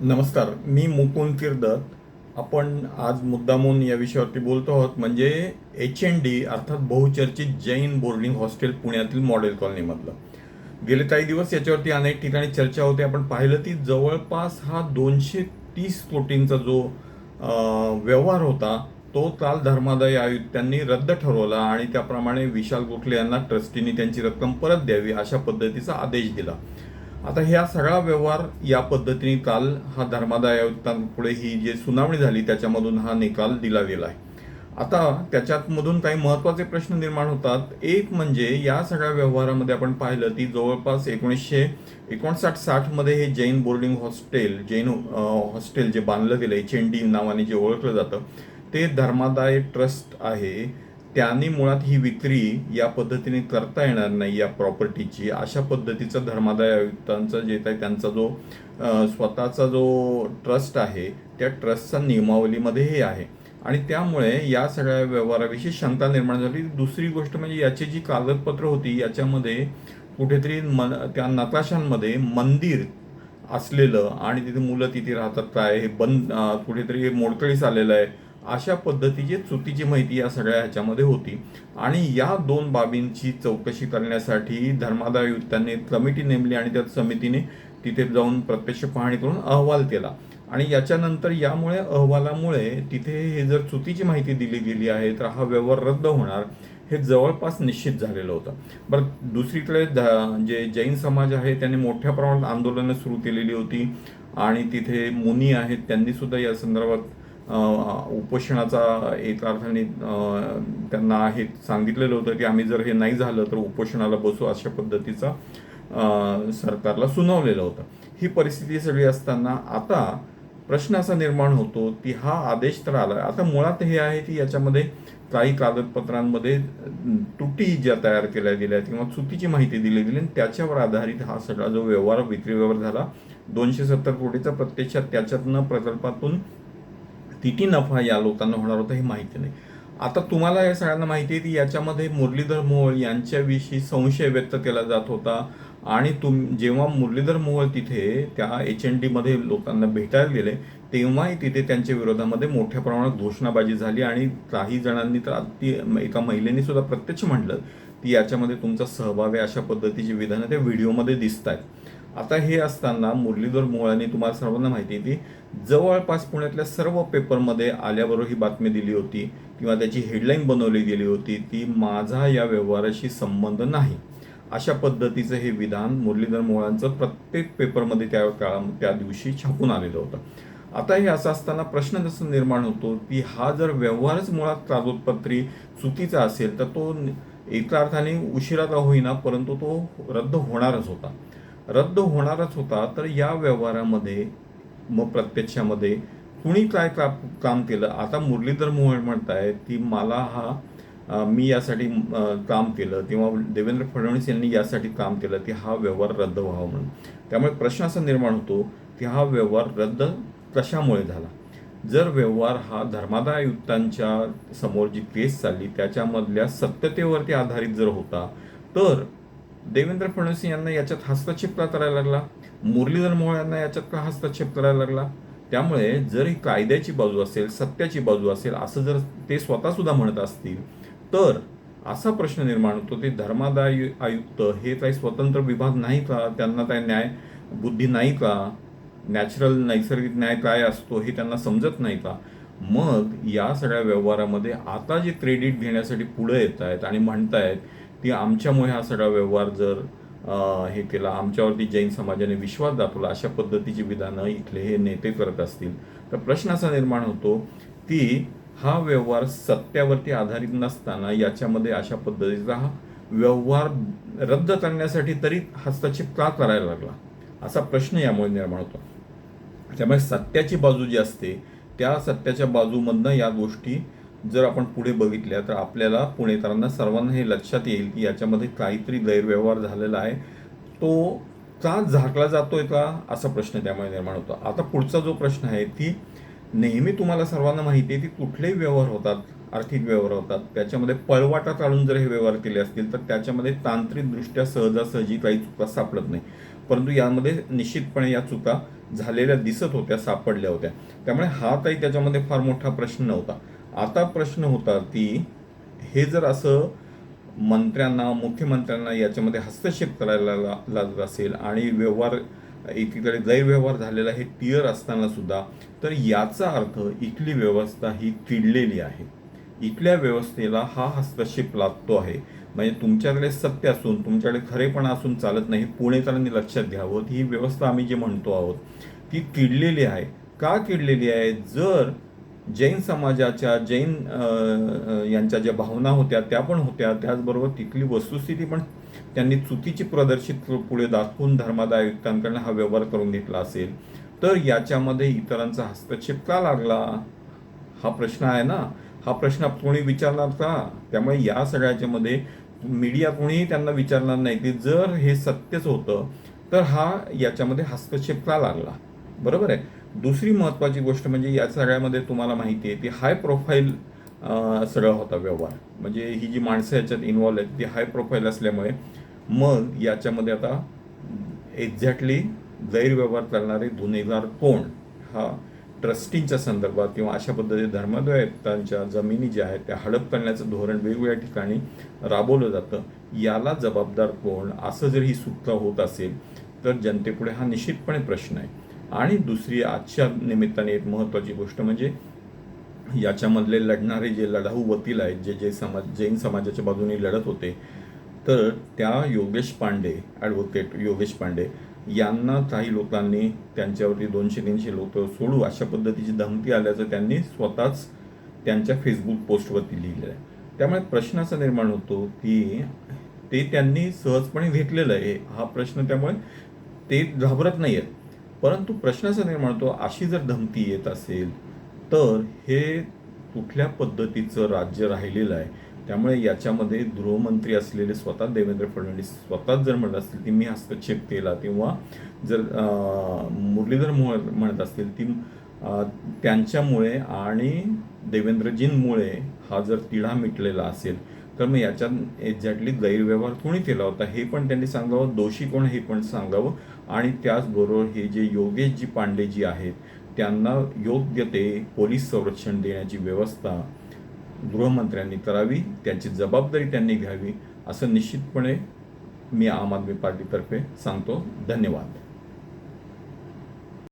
नमस्कार मी मुकुंद किर्दत. आपण आज मुद्दामून या विषयावरती बोलतो आहोत म्हणजे एच एन डी अर्थात बहुचर्चित जैन बोर्डिंग हॉस्टेल पुण्यातील मॉडेल कॉलनीमधलं. गेले काही दिवस याच्यावरती अनेक ठिकाणी चर्चा होते. आपण पाहिलं ती जवळपास हा दोनशे तीस कोटींचा जो व्यवहार होता तो काल धर्मादाय आयुक्तांनी रद्द ठरवला आणि त्याप्रमाणे विशाल गोखले यांना ट्रस्टीनी त्यांची रक्कम परत द्यावी अशा पद्धतीचा आदेश दिला. आता ह्या सगळा व्यवहार या पद्धतीने काल हा धर्मादाय आयुक्तांपुढे ही जी सुनावणी झाली त्याच्यामधून हा निकाल दिला गेला आहे. आता त्याच्यातमधून काही महत्त्वाचे प्रश्न निर्माण होतात. एक म्हणजे या सगळ्या व्यवहारामध्ये आपण पाहिलं ती जवळपास एकोणीसशे एकोणसाठ साठमध्ये हे Jain boarding hostel Jain hostel जे बांधलं गेलं आहे चेंडी नावाने जे ओळखलं जातं ते धर्मादाय ट्रस्ट आहे. त्यांनी मुळात ही विक्री या पद्धतीने करता येणार नाही या प्रॉपर्टीची अशा पद्धतीचं धर्मादाय आयुक्तांचं जे काही त्यांचा जो स्वतःचा जो ट्रस्ट आहे त्या ट्रस्टचा नियमावलीमध्ये हे आहे. आणि त्यामुळे या सगळ्या व्यवहाराविषयी शंका निर्माण झाली. दुसरी गोष्ट म्हणजे याची जी कागदपत्र होती याच्यामध्ये कुठेतरी मन त्या नकाशांमध्ये मंदिर असलेलं आणि तिथे मुलं तिथे राहतात काय हे बंद कुठेतरी हे मोडकळीस आलेलं आहे. अशा पद्धतीची चुकीची माहिती या सगळ्या ह्याच्यामध्ये होती. आणि या दोन बाबींची चौकशी करण्यासाठी धर्मादाय आयुक्तांनी कमिटी नेमली आणि त्या समितीने तिथे जाऊन प्रत्यक्ष पाहणी करून अहवाल केला. आणि याच्यानंतर यामुळे अहवालामुळे तिथे हे जर चुकीची माहिती दिली गेली आहे तर हा व्यवहार रद्द होणार हे जवळपास निश्चित झालेलं होतं. बरं दुसरीकडे ध- जे जैन समाज आहे त्यांनी मोठ्या प्रमाणात आंदोलनं सुरू केलेली होती. आणि तिथे मुनी आहेत त्यांनी सुद्धा या संदर्भात उपोषणाचा एक अर्थाने त्यांना हे सांगितलेलं होतं की आम्ही जर हे नाही झालं तर उपोषणाला बसू अशा पद्धतीचा सरकारला सुनावलेलं होतं. ही परिस्थिती सगळी असताना आता प्रश्न असा निर्माण होतो की हा आदेश तर आला आता मुळात हे आहे की याच्यामध्ये काही कागदपत्रांमध्ये तुटी ज्या तयार केल्या गेल्या किंवा चुकीची माहिती दिली गेली आणि त्याच्यावर आधारित हा सगळा जो व्यवहार विक्री व्यवहार झाला दोनशे सत्तर कोटीचा प्रत्यक्षात त्याच्यातनं प्रकल्पातून किती नफा या लोकांना होणार होता हे माहिती नाही. आता तुम्हाला या सगळ्यांना माहिती आहे की याच्यामध्ये मुरलीधर मोहोळ यांच्याविषयी संशय व्यक्त केला जात होता. आणि तुम जेव्हा मुरलीधर मोहोळ तिथे त्या एच एन डीमध्ये लोकांना भेटायला गेले तेव्हाही तिथे त्यांच्या विरोधामध्ये मोठ्या प्रमाणात घोषणाबाजी झाली. आणि काही जणांनी तर ती एका महिलेने सुद्धा प्रत्यक्ष म्हटलं की याच्यामध्ये तुमचा सहभाग आहे अशा पद्धतीची विधानं त्या व्हिडिओमध्ये दिसत आहेत आता हे असताना मुरलीधर मोहोळांनी तुम्हाला सर्वांना माहिती आहे की जवळपास पुण्यातल्या सर्व पेपरमध्ये आल्याबरोबर ही बातमी दिली होती किंवा त्याची हेडलाईन बनवली गेली होती ती माझा या व्यवहाराशी संबंध नाही. अशा पद्धतीचं हे विधान मुरलीधर मोळांचं प्रत्येक पेपरमध्ये त्या काळा त्या दिवशी छापून आलेलं होतं. आता हे असं असताना प्रश्न जसं निर्माण होतो की हा जर व्यवहारच मुळात कागदपत्री चुकीचा असेल तर तो एका अर्थाने उशिरा का होईना परंतु तो रद्द होणारच होता. रद्द होणारच होता तर या व्यवहारामध्ये मग प्रत्यक्षामध्ये कुणी काय का काम केलं? आता मुरलीधर मोहोळ म्हणतायत की मला हा मी यासाठी काम केलं. किंवा देवेंद्र फडणवीस यांनी यासाठी काम केलं की हा व्यवहार रद्द व्हावा म्हणून. त्यामुळे प्रश्न असा निर्माण होतो की हा व्यवहार रद्द कशामुळे झाला? जर व्यवहार हा धर्मादाय युक्तांच्या समोर जी केस चालली त्याच्यामधल्या सत्यतेवरती आधारित जर होता तर देवेंद्र फडणवीस यांना याच्यात हस्तक्षेप का करायला लागला? मुरलीधर मोहोळ यांना याच्यात का हस्तक्षेप करायला लागला? त्यामुळे जर ही कायद्याची बाजू असेल सत्याची बाजू असेल असं जर ते स्वतःसुद्धा म्हणत असतील तर असा प्रश्न निर्माण होतो ते धर्मादाय आयुक्त हे काही स्वतंत्र विभाग नाही का? त्यांना काय न्याय बुद्धी नाही का? नॅचरल नैसर्गिक न्याय काय असतो हे त्यांना समजत नाही का? मग या सगळ्या व्यवहारामध्ये आता जे क्रेडिट घेण्यासाठी पुढे येत आहेत आणि म्हणतायत ती आमच्यामुळे हा सगळा व्यवहार जर हे केला आमच्यावरती जैन समाजाने विश्वास दाखवला अशा पद्धतीची विधानं इथले हे नेते करत असतील. तर प्रश्न असा निर्माण होतो की हा व्यवहार सत्यावरती आधारित नसताना याच्यामध्ये अशा पद्धतीचा हा व्यवहार रद्द करण्यासाठी तरी हस्तक्षेप का करायला लागला? असा प्रश्न यामुळे निर्माण होतो. त्यामुळे सत्याची बाजू जी असते त्या सत्याच्या बाजूमधनं या गोष्टी जर आपण पुढे बघितल्या तर आपल्याला पुणेकरांना सर्वांना हे लक्षात येईल की याच्यामध्ये काहीतरी गैरव्यवहार झालेला आहे. तो का झाकला जातोय का असा प्रश्न त्यामुळे निर्माण होतो. आता पुढचा जो प्रश्न आहे ती नेहमी तुम्हाला सर्वांना माहिती आहे की कुठलेही व्यवहार होतात आर्थिक व्यवहार होतात त्याच्यामध्ये पळवाटा काढून जर हे व्यवहार केले असतील तर त्याच्यामध्ये तांत्रिकदृष्ट्या सहजासहजी काही चुका सापडत नाही. परंतु यामध्ये निश्चितपणे या चुका झालेल्या दिसत होत्या सापडल्या होत्या. त्यामुळे हा काही त्याच्यामध्ये फार मोठा प्रश्न नव्हता. आता प्रश्न होता की हे जर असं मंत्र्यांना मुख्यमंत्र्यांना याच्यामध्ये हस्तक्षेप करायला ला- लागत असेल आणि व्यवहार एकीकडे गैरव्यवहार झालेला हे टिअर असताना सुद्धा तर याचा अर्थ इथली व्यवस्था ही चिडलेली आहे. इथल्या व्यवस्थेला हा हस्तक्षेप लागतो आहे. म्हणजे तुमच्याकडे सत्य असून तुमच्याकडे खरेपणा असून चालत नाही पुणेकरांनी लक्षात घ्यावं. ही व्यवस्था आम्ही जे म्हणतो आहोत ती किडलेली आहे. का किडलेली आहे? जर जैन समाजाच्या जैन यांच्या ज्या भावना होत्या त्या पण होत्या. त्याचबरोबर तिथली वस्तुस्थिती पण त्यांनी चुकीची प्रदर्शित पुढे दाखवून धर्मादायुक्तांकडनं हा व्यवहार करून घेतला असेल. तर याच्यामध्ये इतरांचा हस्तक्षेप का लागला? हा प्रश्न आहे ना. हा प्रश्न कोणी विचारणार का? त्यामुळे या सगळ्याच्यामध्ये मीडिया कोणीही त्यांना विचारणार नाही की जर हे सत्यच होतं तर हा याच्यामध्ये हस्तक्षेप का लागला? बरोबर आहे? दुसरी महत्त्वाची गोष्ट म्हणजे या सगळ्यामध्ये तुम्हाला माहिती आहे ती हाय प्रोफाईल सगळा होता व्यवहार. म्हणजे ही जी माणसं याच्यात इन्वॉल्व आहेत ती हाय प्रोफाईल असल्यामुळे मग याच्यामध्ये आता एक्झॅक्टली गैरव्यवहार करणारे गुन्हेगार कोण? हा ट्रस्टींच्या संदर्भात किंवा अशा पद्धतीने धर्मादाय जमिनी ज्या आहेत त्या हडप करण्याचं धोरण वेगवेगळ्या ठिकाणी राबवलं जातं. याला जबाबदार कोण? असं जर ही सुटका होत असेल तर जनतेपुढे हा निश्चितपणे प्रश्न आहे. आणि दुसरी आजच्या निमित्ताने एक महत्त्वाची गोष्ट म्हणजे याच्यामधले लढणारे जे लढाऊ वकील आहेत जे जे समाज जैन समाजाच्या बाजूने लढत होते तर त्या योगेश पांडे ॲडव्होकेट योगेश पांडे यांना काही लोकांनी त्यांच्यावरती दोनशे तीनशे लोक सोडू अशा पद्धतीची धमकी आल्याचं त्यांनी स्वतःच त्यांच्या फेसबुक पोस्टवरती लिहिलं आहे. त्यामुळे प्रश्न असा निर्माण होतो की ते त्यांनी सहजपणे घेतलेलं आहे. हा प्रश्न त्यामुळे ते घाबरत नाही आहेत परंतु प्रश्न असा निर्माण होतो. अशी जर धमकी येत असेल तर हे कुठल्या पद्धतीचं राज्य राहिलेलं आहे? त्यामुळे याच्यामध्ये गृहमंत्री असलेले स्वतः देवेंद्र फडणवीस स्वतःच जर म्हणत असतील की मी हस्तक्षेप केला किंवा जर मुरलीधर म्हणत असतील ती त्यांच्यामुळे आणि देवेंद्रजींमुळे हा जर तिढा मिटलेला असेल तर मग याच्यात एक्झॅक्टली गैरव्यवहार कोणी केला होता हे पण त्यांनी सांगावं दोषी कोण हे पण सांगावं. आणि त्याचबरोबर हे जे योगेशजी पांडेजी आहेत त्यांना योग्य ते पोलीस संरक्षण देण्याची व्यवस्था गृहमंत्र्यांनी करावी त्याची जबाबदारी त्यांनी घ्यावी असं निश्चितपणे मी आम आदमी पार्टीतर्फे सांगतो. धन्यवाद.